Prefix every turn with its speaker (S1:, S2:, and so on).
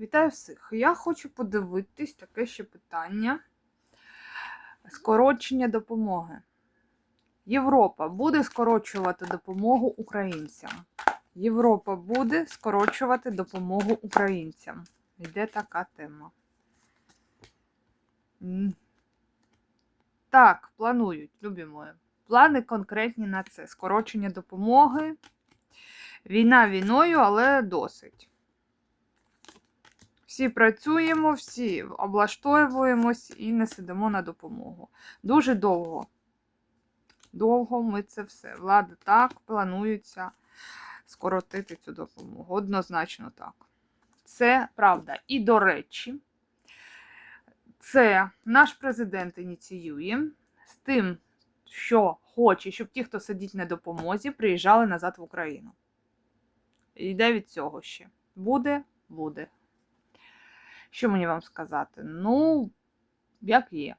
S1: Вітаю всіх! Я хочу подивитись таке ще питання. Скорочення допомоги. Європа буде скорочувати допомогу українцям. Європа буде скорочувати допомогу українцям. Йде така тема. Так, планують, любі мої. Плани конкретні на це. Скорочення допомоги. Війна війною, але досить. Всі працюємо, всі облаштовуємось і не сидимо на допомогу. Дуже довго. Довго ми це все. Влада так планується скоротити цю допомогу. Однозначно так. Це правда. І до речі, це наш президент ініціює з тим, що хоче, щоб ті, хто сидить на допомозі, приїжджали назад в Україну. Йде від цього ще. Буде, буде. Що мені вам сказати? Ну, як є.